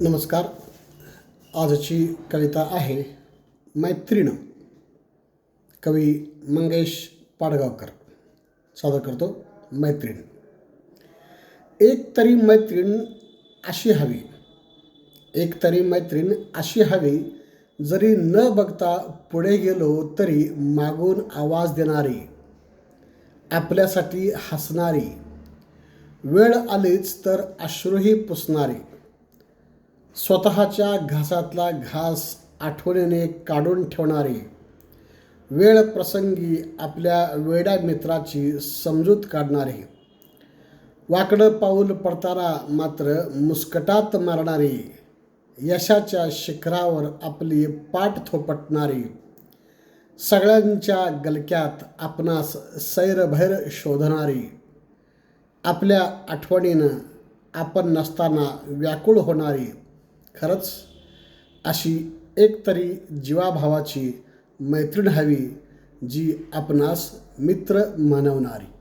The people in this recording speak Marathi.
नमस्कार. आजची कविता आहे मैत्रीण. कवी मंगेश पाडगावकर. सादर करतो मैत्रीण. एक तरी मैत्रीण अशी हवी. एक तरी मैत्रीण अशी हवी जरी न बघता पुढे गेलो तरी मागून आवाज देणारी आपल्यासाठी हसणारी. वेळ आलीच तर अश्रूही पुसणारी. स्वतःच्या घासातला घास आठवणीने काढून ठेवणारी वेळ प्रसंगी आपल्या वेड्या मित्राची समजूत काढणारी वाकडं पाऊल पडताना मात्र मुस्कटात मारणारी यशाच्या शिखरावर आपली पाठ थोपटणारी सगळ्यांच्या गलक्यात आपणास सैरभैर शोधणारी आपल्या आठवणीनं आपण नसताना व्याकुळ होणारी खरंच अशी एक तरी जीवाभावाची मैत्रीण हवी जी आपणास मित्र म्हणवणारी